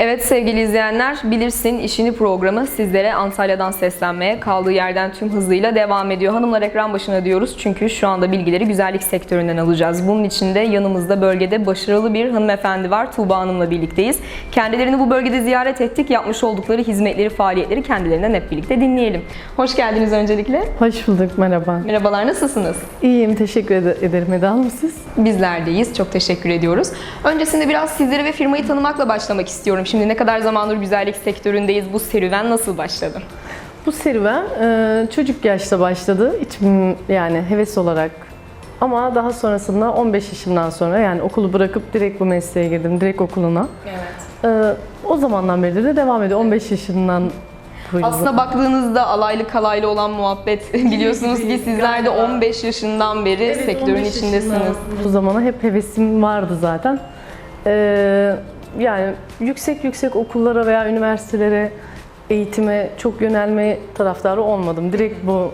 Evet sevgili izleyenler, Bilirsin işini programı sizlere Antalya'dan seslenmeye kaldığı yerden tüm hızıyla devam ediyor. Hanımlar ekran başına diyoruz çünkü şu anda bilgileri güzellik sektöründen alacağız. Bunun için de yanımızda bölgede başarılı bir hanımefendi var. Tuğba Hanım'la birlikteyiz. Kendilerini bu bölgede ziyaret ettik. Yapmış oldukları hizmetleri, faaliyetleri kendilerinden hep birlikte dinleyelim. Hoş geldiniz öncelikle. Hoş bulduk, merhaba. Merhabalar, nasılsınız? İyiyim, teşekkür ed- ederim Eda Hanım. Siz? Bizler deyiz. Çok teşekkür ediyoruz. Öncesinde biraz sizleri ve firmayı tanımakla başlamak istiyorum. Şimdi ne kadar zamandır güzellik sektöründeyiz? Bu serüven nasıl başladı? Bu serüven e, çocuk yaşta başladı. Yani heves olarak. Ama daha sonrasında 15 yaşımdan sonra yani okulu bırakıp direkt bu mesleğe girdim, direkt okuluna. Evet. E, o zamandan beri de devam ediyor. 15 yaşından bu yıl. Aslında baktığınızda alaylı kalaylı olan muhabbet biliyorsunuz ki sizler de 15 yaşından beri sektörün içindesiniz. Bu zamana hep hevesim vardı zaten. E, yani yüksek yüksek okullara veya üniversitelere eğitime çok yönelme taraftarı olmadım. Direkt bu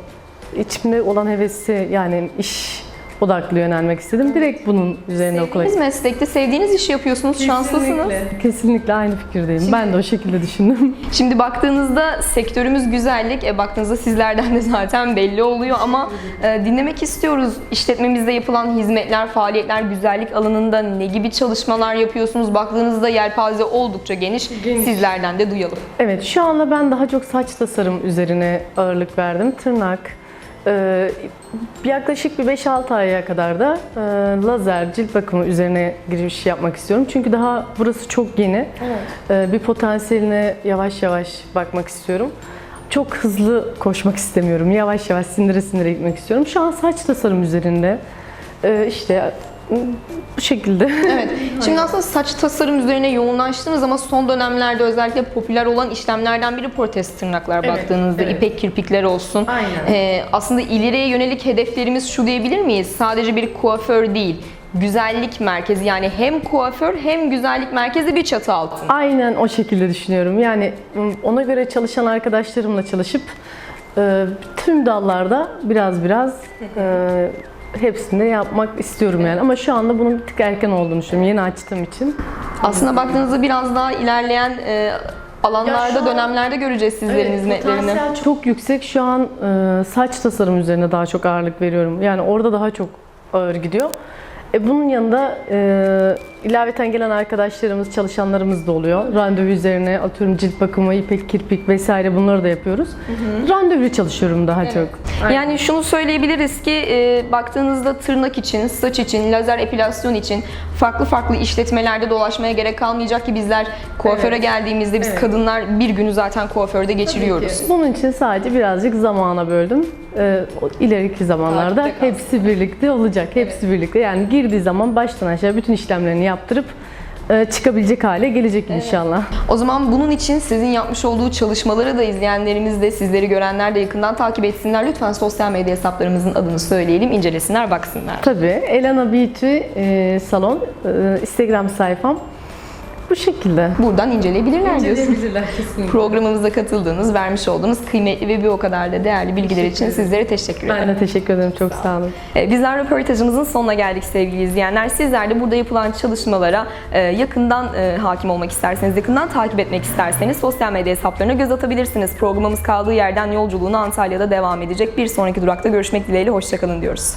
içimde olan hevesi yani iş odaklı yönelmek istedim. Direkt bunun üzerine okula Sevdiğiniz meslekte sevdiğiniz işi yapıyorsunuz, şanslısınız. Kesinlikle. Kesinlikle aynı fikirdeyim. Ben de o şekilde düşündüm. Şimdi baktığınızda sektörümüz güzellik, e, baktığınızda sizlerden de zaten belli oluyor ama e, dinlemek istiyoruz. İşletmemizde yapılan hizmetler, faaliyetler, güzellik alanında ne gibi çalışmalar yapıyorsunuz? Baktığınızda yelpaze oldukça geniş. Geniş. Sizlerden de duyalım. Evet, şu anda ben daha çok saç tasarım üzerine ağırlık verdim. Tırnak, e, yaklaşık bir 5-6 aya kadar da e, lazer, cilt bakımı üzerine giriş yapmak istiyorum. Çünkü daha burası çok yeni. E, bir potansiyeline yavaş yavaş bakmak istiyorum. Çok hızlı koşmak istemiyorum. Yavaş yavaş sindire sindire gitmek istiyorum. Şu an saç tasarım üzerinde. E, işte bu şekilde. Evet. Şimdi aslında saç tasarım üzerine yoğunlaştınız ama son dönemlerde özellikle popüler olan işlemlerden biri protez tırnaklar Evet, baktığınızda. evet. ipek kirpikler olsun. Aynen. Ee, aslında ileriye yönelik hedeflerimiz şu diyebilir miyiz? Sadece bir kuaför değil. Güzellik merkezi yani hem kuaför hem güzellik merkezi bir çatı altında. Aynen o şekilde düşünüyorum. Yani ona göre çalışan arkadaşlarımla çalışıp e, tüm dallarda biraz biraz e, hepsini yapmak istiyorum yani. Ama şu anda bunun bir tık erken olduğunu düşünüyorum. Yeni açtığım için. Aslında baktığınızda biraz daha ilerleyen e, alanlarda, dönemlerde göreceğiz sizlerin hizmetlerini. potansiyel çok yüksek. Şu an e, saç tasarım üzerine daha çok ağırlık veriyorum. Yani orada daha çok ağır gidiyor. E, bunun yanında e, ilaveten gelen arkadaşlarımız, çalışanlarımız da oluyor. Randevu üzerine atıyorum cilt bakımı, ipek kirpik vesaire bunları da yapıyoruz. Randevulu çalışıyorum daha çok. Yani şunu söyleyebiliriz ki e, baktığınızda tırnak için, saç için, lazer epilasyon için farklı farklı işletmelerde dolaşmaya gerek kalmayacak ki bizler kuaföre Evet. geldiğimizde biz Evet. kadınlar bir günü zaten kuaförde geçiriyoruz. Bunun için sadece birazcık zamana böldüm. E, ileriki zamanlarda hepsi birlikte olacak. Hepsi birlikte. Yani girdiği zaman baştan aşağı bütün işlemlerini yaptırıp e, çıkabilecek hale gelecek inşallah. O zaman bunun için sizin yapmış olduğu çalışmaları da izleyenlerimiz de sizleri görenler de yakından takip etsinler. Lütfen sosyal medya hesaplarımızın adını söyleyelim, incelesinler, baksınlar. Tabii. Elana Beauty e, salon e, Instagram sayfam bu şekilde. Buradan inceleyebilirler diyorsun. kesinlikle. Programımıza katıldığınız, vermiş olduğunuz kıymetli ve bir o kadar da değerli bilgiler için sizlere teşekkür ederim. Ben de teşekkür ederim. Çok sağ olun. Ee, Bizler röportajımızın sonuna geldik sevgili izleyenler. Sizler de burada yapılan çalışmalara e, yakından e, hakim olmak isterseniz, yakından takip etmek isterseniz sosyal medya hesaplarına göz atabilirsiniz. Programımız kaldığı yerden yolculuğuna Antalya'da devam edecek. Bir sonraki durakta görüşmek dileğiyle. Hoşçakalın diyoruz.